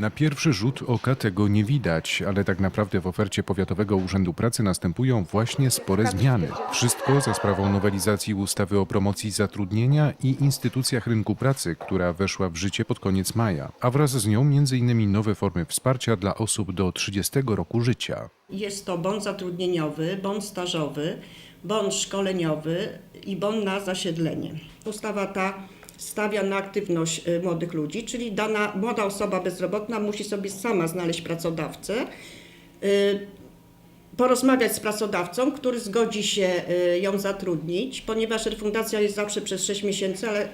Na pierwszy rzut oka tego nie widać, ale tak naprawdę w ofercie Powiatowego Urzędu Pracy następują właśnie spore zmiany. Wszystko za sprawą nowelizacji ustawy o promocji zatrudnienia i instytucjach rynku pracy, która weszła w życie pod koniec maja, a wraz z nią m.in. nowe formy wsparcia dla osób do 30 roku życia. Jest to bon zatrudnieniowy, bon stażowy, bon szkoleniowy i bon na zasiedlenie. Ustawa ta stawia na aktywność y, młodych ludzi, czyli dana młoda osoba bezrobotna musi sobie sama znaleźć pracodawcę, y, porozmawiać z pracodawcą, który zgodzi się y, ją zatrudnić, ponieważ refundacja jest zawsze przez 6 miesięcy, ale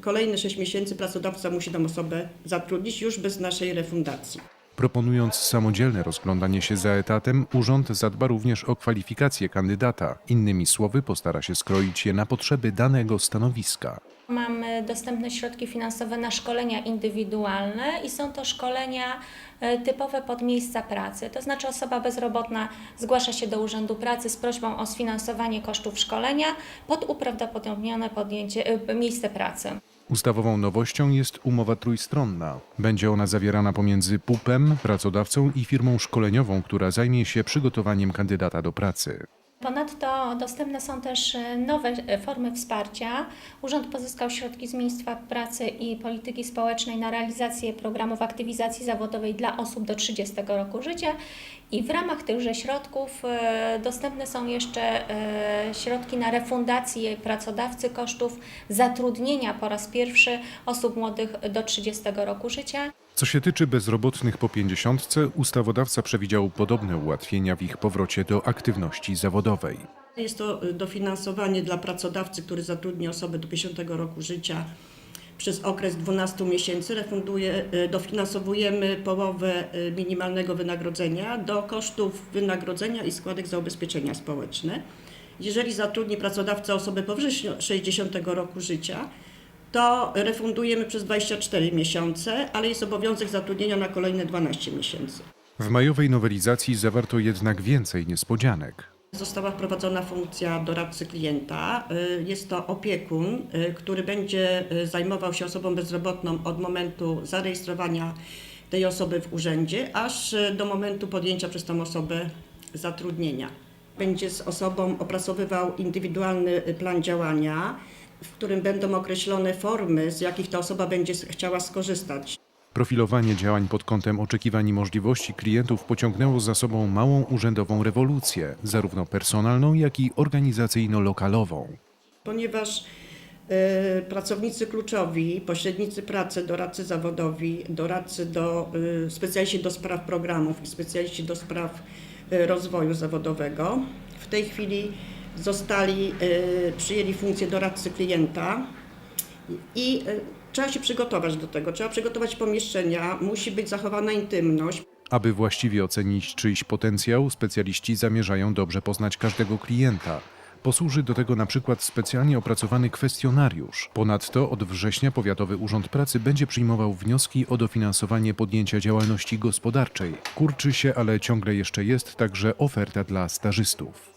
kolejne 6 miesięcy pracodawca musi tą osobę zatrudnić już bez naszej refundacji. Proponując samodzielne rozglądanie się za etatem, urząd zadba również o kwalifikacje kandydata. Innymi słowy, postara się skroić je na potrzeby danego stanowiska. Mamy dostępne środki finansowe na szkolenia indywidualne i są to szkolenia e, typowe pod miejsca pracy. To znaczy osoba bezrobotna zgłasza się do Urzędu Pracy z prośbą o sfinansowanie kosztów szkolenia pod uprawdopodobnione podjęcie, e, miejsce pracy. Ustawową nowością jest umowa trójstronna. Będzie ona zawierana pomiędzy PUP-em, pracodawcą i firmą szkoleniową, która zajmie się przygotowaniem kandydata do pracy. Ponadto dostępne są też e, nowe e, formy wsparcia. Urząd pozyskał środki z Ministerstwa Pracy i Polityki Społecznej na realizację programów aktywizacji zawodowej dla osób do 30 roku życia i w ramach tychże środków e, dostępne są jeszcze środki na refundację pracodawcy kosztów zatrudnienia po raz pierwszy osób młodych do 30 roku życia. Co się tyczy bezrobotnych po 50, ustawodawca przewidział podobne ułatwienia w ich powrocie do aktywności zawodowej. Jest to y, dofinansowanie dla pracodawcy, który zatrudni osobę do 50 roku życia przez okres 12 miesięcy. Refunduje, y, dofinansowujemy połowę y, minimalnego wynagrodzenia do kosztów wynagrodzenia i składek za ubezpieczenia społeczne. Jeżeli zatrudni pracodawca osobę powyżej 60 roku życia, to refundujemy przez 24 miesiące, ale jest obowiązek zatrudnienia na kolejne 12 miesięcy. W majowej nowelizacji zawarto jednak więcej niespodzianek. Została wprowadzona funkcja doradcy klienta. Y, Jest to opiekun, y, który będzie y, zajmował się osobą bezrobotną od momentu zarejestrowania tej osoby w urzędzie, aż do momentu podjęcia przez tą osobę zatrudnienia. Będzie z osobą opracowywał indywidualny plan działania, w którym będą określone formy, z jakich ta osoba będzie chciała skorzystać. Profilowanie działań pod kątem oczekiwań i możliwości klientów pociągnęło za sobą małą urzędową rewolucję, zarówno personalną, jak i organizacyjno-lokalową. ponieważ e, pracownicy kluczowi, pośrednicy pracy, doradcy zawodowi, doradcy do, e, specjaliści do spraw programów i specjaliści do spraw e, rozwoju zawodowego w tej chwili zostali, e, przyjęli funkcję doradcy klienta i e, trzeba się przygotować do tego, trzeba przygotować pomieszczenia, musi być zachowana intymność, Aby właściwie ocenić czyjś potencjał, specjaliści zamierzają dobrze poznać każdego klienta. Posłuży do tego na przykład specjalnie opracowany kwestionariusz. Ponadto od września Powiatowy Urząd Pracy będzie przyjmował wnioski o dofinansowanie podjęcia działalności gospodarczej. Kurczy się, ale ciągle jeszcze jest także oferta dla stażystów.